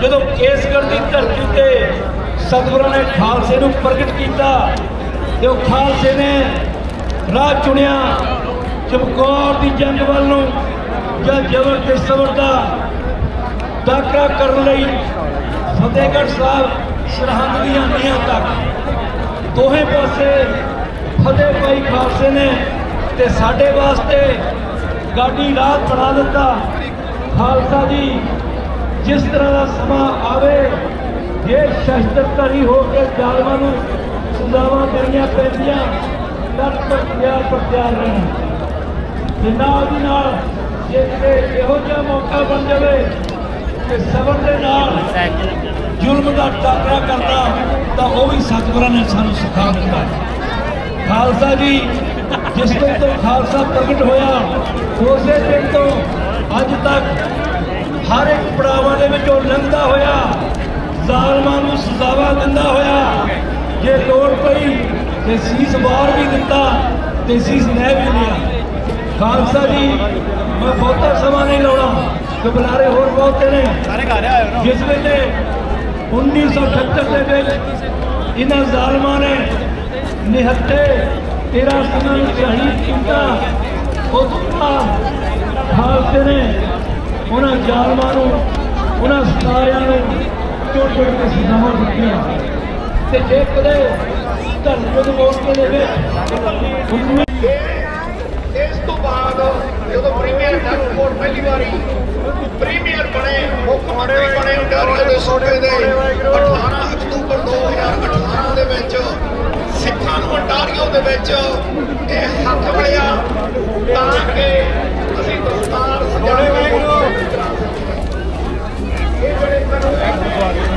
ਜਦੋਂ ਕੇਸਗੜ੍ਹ ਦੀ ਧਰਤੀ ਤੇ ਸਤਿਗੁਰਾਂ ਨੇ ਖਾਲਸੇ ਨੂੰ ਪ੍ਰਗਟ ਕੀਤਾ ਤੇ ਉਹ ਖਾਲਸੇ ਨੇ ਰਾਹ ਚੁਣਿਆ, ਚਮਕੌਰ ਦੀ ਜੰਗ ਵੱਲ ਨੂੰ ਜਾਂ ਜ਼ਬਰ ਤੇ ਸਬਰ ਦਾ ਟਾਕਰਾ ਕਰਨ ਲਈ ਫਤਿਹਗੜ੍ਹ ਸਾਹਿਬ ਸਰਹੰਦ ਦੀਆਂ ਨੀਹਾਂ ਤੱਕ। ਦੋਹੇ ਪਾਸੇ ਫਤਿਹ ਭਾਈ ਖਾਲਸੇ ਨੇ ਤੇ ਸਾਡੇ ਵਾਸਤੇ ਗਾਡੀ ਰਾਹ ਬਣਾ ਦਿੱਤਾ। ਖਾਲਸਾ ਜੀ ਜਿਸ ਤਰ੍ਹਾਂ ਦਾ ਸਮਾਂ ਆਵੇ, ਜੇ ਸ਼ਸਤਰਧਾਰੀ ਹੋ ਕੇ ਜ਼ਾਲਮਾਂ ਨੂੰ ਸਜ਼ਾਵਾਂ ਦੇਣੀਆਂ ਪੈਂਦੀਆਂ ਤਦ ਤੱਕ ਤਿਆਰ ਪਰ ਰਹਿਣਾ। ਤੇ ਨਾਲ ਦੀ ਨਾਲ ਜੇ ਇਹੋ ਜਿਹਾ ਮੌਕਾ ਬਣ ਜਾਵੇ ਕਿ ਸਬਰ ਦੇ ਨਾਲ ਜ਼ੁਲਮ ਦਾ ਟਾਕਰਾ ਕਰਨਾ ਤਾਂ ਉਹ ਵੀ ਸਤਿਗੁਰਾਂ ਨੇ ਸਾਨੂੰ ਸਿਖਾ ਦਿੱਤਾ। ਖਾਲਸਾ ਜੀ, ਜਿਸ ਦਿਨ ਤੋਂ ਖਾਲਸਾ ਪ੍ਰਗਟ ਹੋਇਆ, ਉਸੇ ਦਿਨ ਤੋਂ ਅੱਜ ਤੱਕ ਹਰ ਇੱਕ ਪੜਾਵਾਂ ਦੇ ਵਿੱਚ ਉਹ ਲੰਘਦਾ ਹੋਇਆ ਜ਼ਾਲਮਾਂ ਨੂੰ ਸਜ਼ਾਵਾ ਦਿੰਦਾ ਹੋਇਆ ਜੇ ਲੋੜ ਪਈ ਤੇ ਸੀਸ ਵਾਰ ਵੀ ਦਿੱਤਾ ਤੇ ਸੀਸ ਲੈ ਵੀ ਲਿਆ। ਖਾਲਸਾ ਜੀ ਮੈਂ ਬਹੁਤਾ ਸਮਾਂ ਨਹੀਂ ਲਾਉਣਾ ਕਿ ਬੁਲਾਰੇ ਹੋਰ ਬਹੁਤੇ ਨੇ। ਸਾਰੇ ਘਰ ਆਏ ਹੋ ਜਿਸ ਵੇਲੇ 1978 ਦੇ ਵਿੱਚ ਇਹਨਾਂ ਜ਼ਾਲਮਾਂ ਨੇ ਨਿਹੱਥੇ ਤੇਰਾ ਸਿੰਘਾਂ ਨੂੰ ਸ਼ਹੀਦ ਕੀਤਾ ਉਸ ਤੋਂ ਬਾਅਦ ਜ਼ਾਲਮਾਂ ਨੂੰ, ਉਹਨਾਂ ਸਾਰਿਆਂ ਨੂੰ ਚੋਟ ਚੋਟ ਕੇ ਸਜ਼ਾਵਾਂ ਦਿੱਤੀਆਂ। ਤੇ ਜੇ ਕਦੇ ਧਰਮ ਮੋਰਚੇ ਦੇ ਵਿੱਚ ਇਸ ਤੋਂ ਬਾਅਦ ਜਦੋਂ ਪ੍ਰੀਮੀਅਰ ਡਾਕਟਰ ਪਹਿਲੀ ਵਾਰੀ ਪ੍ਰੀਮੀਅਰ ਬਣੇ, ਮੁੱਖ ਮੰਤਰੀ ਬਣੇ ਇੰਡੀਆ ਦੇ ਸੂਬੇ ਦੇ 18 ਅਕਤੂਬਰ 2018 ਦੇ ਵਿੱਚ, ਸਿੱਖਾਂ ਨੂੰ ਅੰਟਾਰੀਓ ਦੇ ਵਿੱਚ ਇਹ ਹੱਥ ਮਿਲਿਆ ਤਾਂ ਕਿ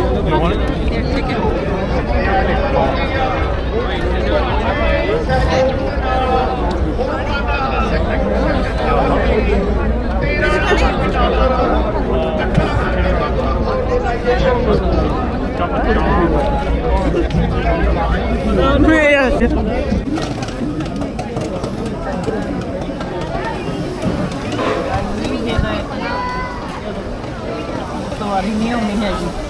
They want it? Their ticket. Sorry, meu, minha gente.